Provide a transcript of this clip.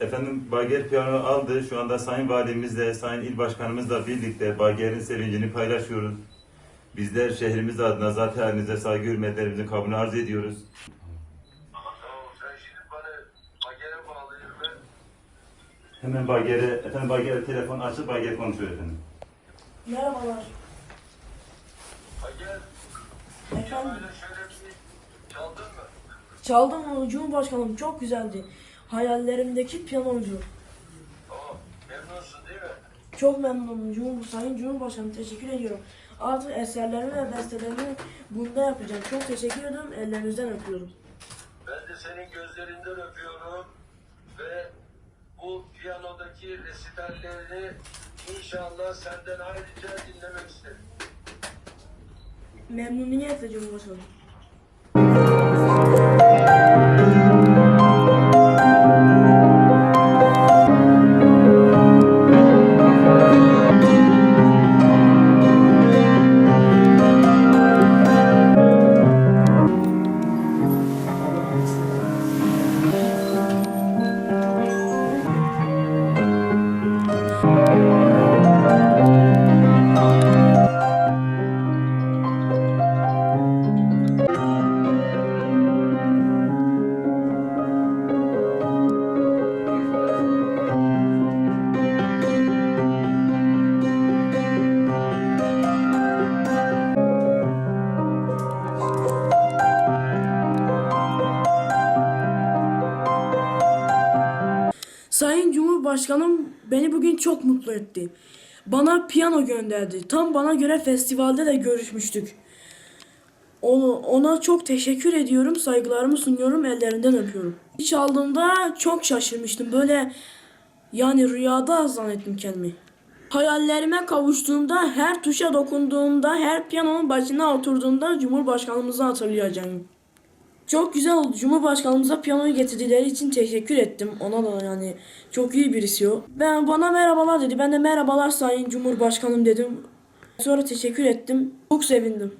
Efendim Bager piyano aldı. Şu anda Sayın Valimizle, Sayın İl Başkanımızla birlikte Bager'in sevincini paylaşıyoruz. Bizler şehrimiz adına zaten halinize saygı hürmetlerimizin kabulünü arz ediyoruz. Hemen Bager'e, efendim Bager'e telefon açıp Bager konuşuyor efendim. Merhabalar. Mager Efendim, böyle şöyle bir çaldın mı? çaldım Cumhurbaşkanım çok güzeldi. Hayallerimdeki piyanocu. Tamam memnunsun değil mi? Çok memnunum Cumhur, Sayın Cumhurbaşkanım teşekkür ediyorum. Artık eserlerimi ve bestelerimi bunda yapacağım. Çok teşekkür ediyorum. Ellerinizden öpüyorum. Ben de senin gözlerinden öpüyorum ve bu piyanodaki resitallerini inşallah senden ayrıca dinlemek isterim. Memnuniyetle Cumhurbaşkanım. Sayın Cumhurbaşkanım beni bugün çok mutlu etti. Bana piyano gönderdi. Tam bana göre festivalde de görüşmüştük. Onu, ona çok teşekkür ediyorum. Saygılarımı sunuyorum. Ellerinden öpüyorum. Çaldığımda çok şaşırmıştım. Böyle yani rüyada zannettim kendimi. Hayallerime kavuştuğumda, her tuşa dokunduğumda, her piyanonun başına oturduğumda Cumhurbaşkanımızı hatırlayacağım. Çok güzel oldu. Cumhurbaşkanımıza piyanoyu getirdileri için teşekkür ettim. Ona da yani çok iyi birisi o. Ben bana merhabalar dedi. Ben de merhabalar Sayın Cumhurbaşkanım dedim. Sonra teşekkür ettim. Çok sevindim.